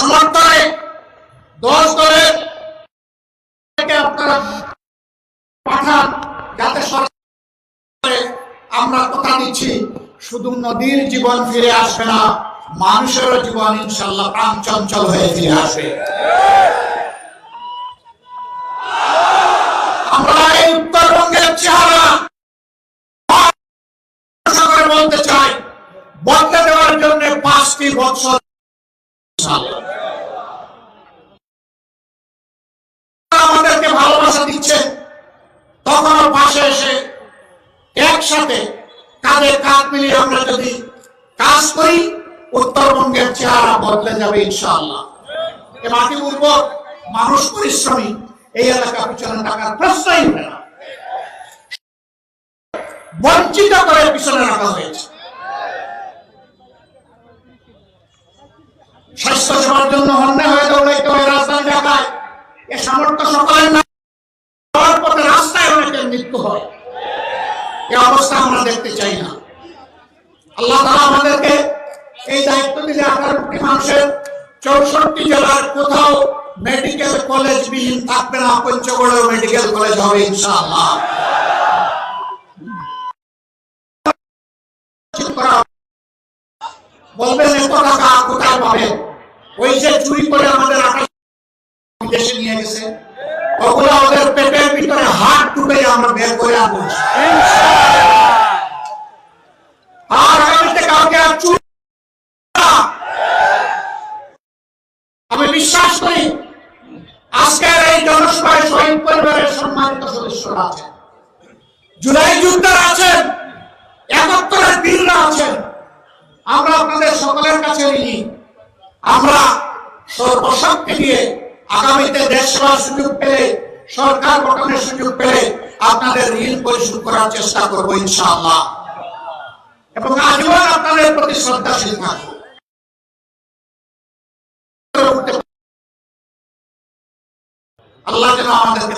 সমর্থনে দশ দলের আপনারা পাঠান, যাতে আমরা কথা দিচ্ছি। শুধু নদীর জীবন ফিরে আসবে না, মানুষেরও জীবন ইনশাল্লাহ প্রাণ চঞ্চল হয়ে ফিরে আসবে। আমরা এই উত্তরবঙ্গের চেহারা বলতে চাই, বদলে দেওয়ার জন্য পাঁচটি বছর আমাদেরকে ভালোবাসা দিচ্ছে তখনও পাশে এসে একসাথে কাঁধে কাঁধ মিলিয়ে আমরা যদি কাজ করি, উত্তরবঙ্গের চেহারা বদলে যাবে ইনশাআল্লাহ। এ মাটি উর্বর, মানুষ পরিশ্রমী, এই এলাকা পিছনে টাকার প্রশ্নই উঠে না। বঞ্চিত করে পিছনে রাখা হয়েছে। স্বাস্থ্য সেবার জন্য হন্যে হয়ে দৌড়াইতে হয় রাজধানী ঢাকায় এ সামর্থ্য সকলের না যাওয়ার পথে রাস্তায় অনেকের মৃত্যু হয়। এ অবস্থা আমরা দেখতে চাই না। আল্লাহ আমাদেরকে এই দায়িত্ব দিলে আঠারো মানুষের চৌষট্টি জেলার কোথাও মেডিকেল কলেজ বিহীন থাকবে না, পঞ্চগড়েও মেডিকেল কলেজ হবে ইনশাআল্লাহ। বলবেন এত টাকা কোথায় পাবেন? ওই যে চুরি করে আমাদের দেশে নিয়ে গেছে ওগুলো ওদের পেটের ভিতরে হাত ডুবে আমরা বের করে আনব আর আগামীতে কাউকে আর চুরি আমি বিশ্বাস করি, আজকের এই জনসভায় শহীদ পরিবারের সম্মানিত সদস্যরা আছেন। জুলাই যুদ্ধের আছেন, একাত্তরের বীররা আছেন। আমরা আপনাদের সকলের কাছে ঋণী। আমরা সর্বশক্তি দিয়ে আগামীতে দেশ সেবার সুযোগ পেলে, সরকার গঠনের সুযোগ পেলে আপনাদের ঋণ পরিশোধ করার চেষ্টা করব ইনশাআল্লাহ। এবং আজীবন আপনাদের প্রতি শ্রদ্ধাশীল থাকব আল্লাহ যেন আমাদেরকে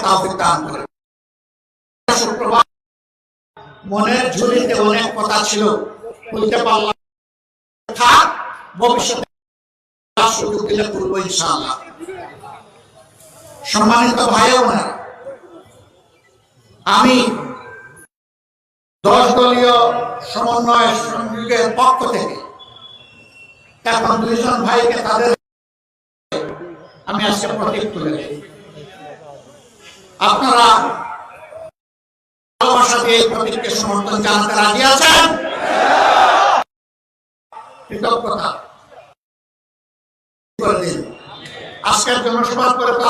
করে। মনের ঝুলিতে অনেক কথা ছিল, বলতে পারলাম ভবিষ্যতে দিলে করব সম্মানিত ভাই আমি দশ দলীয় সমন্বয় সংযোগের পক্ষ থেকে এখন দুইজন ভাইকে তাদের আমি আজকে প্রতীক তুলে আপনারা ভালোবাসা দিয়ে এই প্রতীককে সমর্থন জানাতে রাজি আছেন? কৃতজ্ঞতা। করে দিন। আজকের জনসভা করে তো